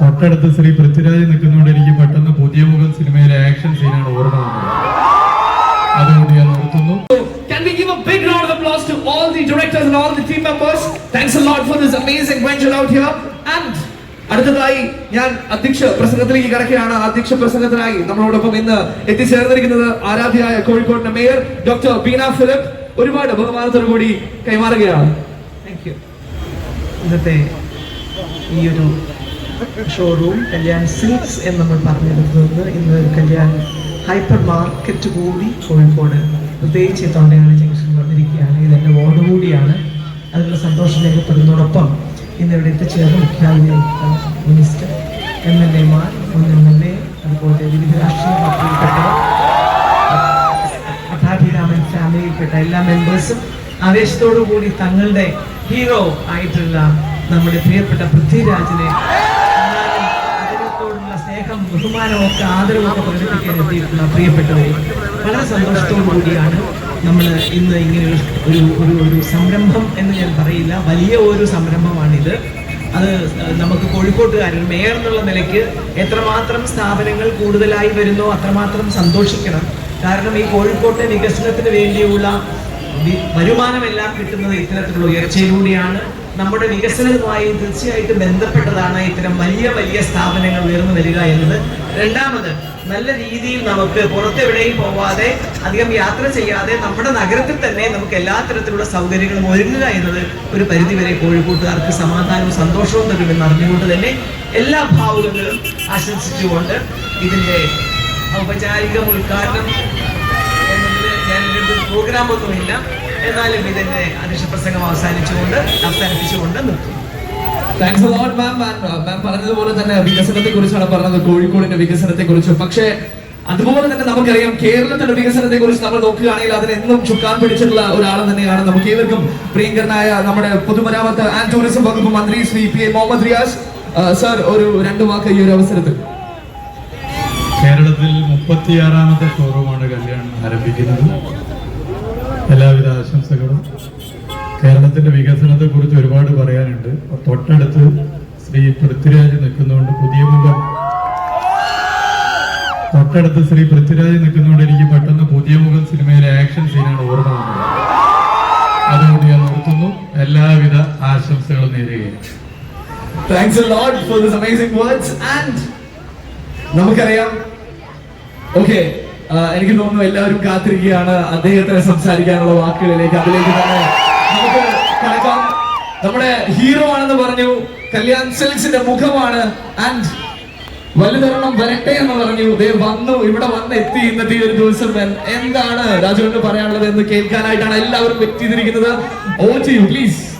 തൊട്ടടുത്ത് ശ്രീ പൃഥ്വിരാജ് നിൽക്കുന്നതുകൊണ്ട് എനിക്ക് പെട്ടെന്ന് പുതിയ മുഖം സിനിമയിലെ ആക്ഷൻ സീനാണ് ഓർമ്മ വന്നത്. അതുകൊണ്ട് ഞാൻ നിർത്തുന്നു. Can we give a big round of applause to all the directors and all the team members? Thanks a lot for this amazing venture out here. And അടുത്തതായി ഞാൻ അധ്യക്ഷ പ്രസംഗത്തിലേക്ക് കിടക്കുകയാണ്. അധ്യക്ഷ പ്രസംഗത്തിനായി നമ്മളോടൊപ്പം ഇന്ന് എത്തിച്ചേർന്നിരിക്കുന്നത് ആരാധ്യയായ കോഴിക്കോടിന്റെ മേയർ ഡോക്ടർ ബീന ഫിലിപ്പ്. ഒരുപാട് ബഹുമാനത്തോടു കൂടി കൈമാറുകയാണ്. താങ്ക് യു ഇന്നത്തെ ഈ ഒരു ഷോറൂം കല്യാൺ സിൽക്സ് എന്ന് നമ്മൾ പറഞ്ഞെടുക്കുന്നത് ഇന്ന് കല്യാൺ ഹൈപ്പർ മാർക്കറ്റ് കൂടി കോഴിക്കോട് പ്രത്യേകിച്ച് തൊണ്ടയാളി ജംഗ്ഷൻ വന്നിരിക്കുകയാണ്. ഇതെന്റെ വാർഡ് കൂടിയാണ്. അതിനുള്ള സന്തോഷം രേഖപ്പെടുന്നതോടൊപ്പം ഇന്ന് ഇവിടെ എത്തിച്ചേർന്ന മുഖ്യാതിഥി മിനിസ്റ്റർ എം എൽ എമാർ മുൻ എം എൽ എ അതുപോലെ വിവിധ രാഷ്ട്രീയ പാർട്ടിയിൽപ്പെട്ടവർ പട്ടാഭിരാമൻ ഫാമിലിയിൽപ്പെട്ട എല്ലാ മെമ്പേഴ്സും ആവേശത്തോടു കൂടി തങ്ങളുടെ ഹീറോ ആയിട്ടുള്ള നമ്മുടെ പ്രിയപ്പെട്ട പൃഥ്വിരാജിനെ ഒക്കെ ആദരവൊക്കെ പ്രകടിപ്പിക്കാൻ എത്തിയിട്ടുള്ള പ്രിയപ്പെട്ടവരെ വളരെ സന്തോഷത്തോടു കൂടിയാണ് നമ്മൾ ഇന്ന് ഇങ്ങനെ ഒരു ഒരു ഒരു സംരംഭം എന്ന് ഞാൻ പറയില്ല. വലിയ ഒരു സംരംഭമാണിത്. അത് നമുക്ക് കോഴിക്കോട്ടുകാരൻ മേയർ എന്നുള്ള നിലയ്ക്ക് എത്രമാത്രം സ്ഥാപനങ്ങൾ കൂടുതലായി വരുന്നോ അത്രമാത്രം സന്തോഷിക്കണം. കാരണം ഈ കോഴിക്കോട്ടെ വികസനത്തിന് വേണ്ടിയുള്ള വരുമാനമെല്ലാം കിട്ടുന്നത് ഇത്തരത്തിലുള്ള ഉയർച്ചയിലൂടെയാണ്. നമ്മുടെ വികസനവുമായി തീർച്ചയായിട്ടും ബന്ധപ്പെട്ടതാണ് ഇത്തരം വലിയ വലിയ സ്ഥാപനങ്ങൾ ഉയർന്നു വരിക എന്നത്. രണ്ടാമത് നല്ല രീതിയിൽ നമുക്ക് പുറത്തെവിടെയും പോവാതെ അധികം യാത്ര ചെയ്യാതെ നമ്മുടെ നഗരത്തിൽ തന്നെ നമുക്ക് എല്ലാ തരത്തിലുള്ള സൗകര്യങ്ങളും ഒരുങ്ങുക എന്നത് ഒരു പരിധിവരെ കോഴിക്കോട്ടുകാർക്ക് സമാധാനവും സന്തോഷവും തരുമെന്ന് അറിഞ്ഞുകൊണ്ട് തന്നെ എല്ലാ ഭാവുകങ്ങളും ആശംസിച്ചുകൊണ്ട് ഇതിന്റെ ഔപചാരിക ഉദ്ഘാടനം എന്നതിൽ ഞാൻ പ്രോഗ്രാം ഒന്നുമില്ല. എന്നാലും ഇതിന്റെ അധ്യക്ഷ പ്രസംഗം അവസാനിച്ചുകൊണ്ട് അവസാനിപ്പിച്ചുകൊണ്ട് നിർത്തുന്നു. താങ്ക്സ് a മാം മാം മാം പറഞ്ഞതുപോലെ തന്നെ വികസനത്തെ കുറിച്ചാണ് പറഞ്ഞത് കോഴിക്കോടിന്റെ വികസനത്തെ കുറിച്ച് പക്ഷേ അതുപോലെ തന്നെ നമുക്കറിയാം കേരളത്തിന്റെ വികസനത്തെ കുറിച്ച് നമ്മൾ നോക്കുകയാണെങ്കിൽ അതിന് എന്നും ചുക്കാൻ പിടിച്ചിട്ടുള്ള ഒരാൾ തന്നെയാണ് നമുക്ക് ഏവർക്കും പ്രിയങ്കരനായ നമ്മുടെ പൊതുമരാമത്ത് ആൻഡ് ടൂറിസം വകുപ്പ് മന്ത്രി Shri P A Muhammad Riyas. Sir ഒരു രണ്ട് വാക്ക് ഈ ഒരു അവസരത്തിൽ. കേരളത്തിൽ മുപ്പത്തിയാറാമത്തെ ഷോറൂമാണ് കല്യാണം ആരംഭിക്കുന്നത്. എല്ലാവിധ ആശംസകളും. കേരളത്തിന്റെ വികസനത്തെ കുറിച്ച് ഒരുപാട് പറയാനുണ്ട്. തൊട്ടടുത്ത് ശ്രീ പൃഥ്വിരാജ് നിൽക്കുന്നതുകൊണ്ട് പുതിയ മുഖം. തൊട്ടടുത്ത് ശ്രീ പൃഥ്വിരാജ് നിൽക്കുന്നതുകൊണ്ട് എനിക്ക് പെട്ടെന്ന് പുതിയ മുഖം സിനിമയിലെ ആക്ഷൻ സീനാണ് ഓർമ്മ വന്നത്. അതുകൊണ്ട് ഞാൻ നിർത്തുന്നു. എല്ലാവിധ ആശംസകളും നേരുകയാണ്. Thanks lot for this amazing words. And നമുക്കറിയാം. ഓക്കെ എനിക്ക് തോന്നുന്നു എല്ലാവരും കാത്തിരിക്കുകയാണ്. അദ്ദേഹത്തിന് സംസാരിക്കാനുള്ള വാക്കുകളിലേക്ക് അതിലേക്ക് തന്നെ നമുക്ക് നമ്മുടെ ഹീറോ ആണെന്ന് പറഞ്ഞു. കല്യാൺ സെൽസിന്റെ മുഖമാണ്. ആൻഡ് വലുതരണം വരട്ടെ എന്ന് പറഞ്ഞു. ദേ വന്നു ഇവിടെ വന്ന് എത്തി ഇന്നത്തെ ഈ ഒരു ദിവസം. എന്താണ് രാജുവിന് പറയാനുള്ളത് എന്ന് കേൾക്കാനായിട്ടാണ് എല്ലാവരും എത്തിയിരിക്കുന്നത് ഓ ചെയ്യൂ പ്ലീസ്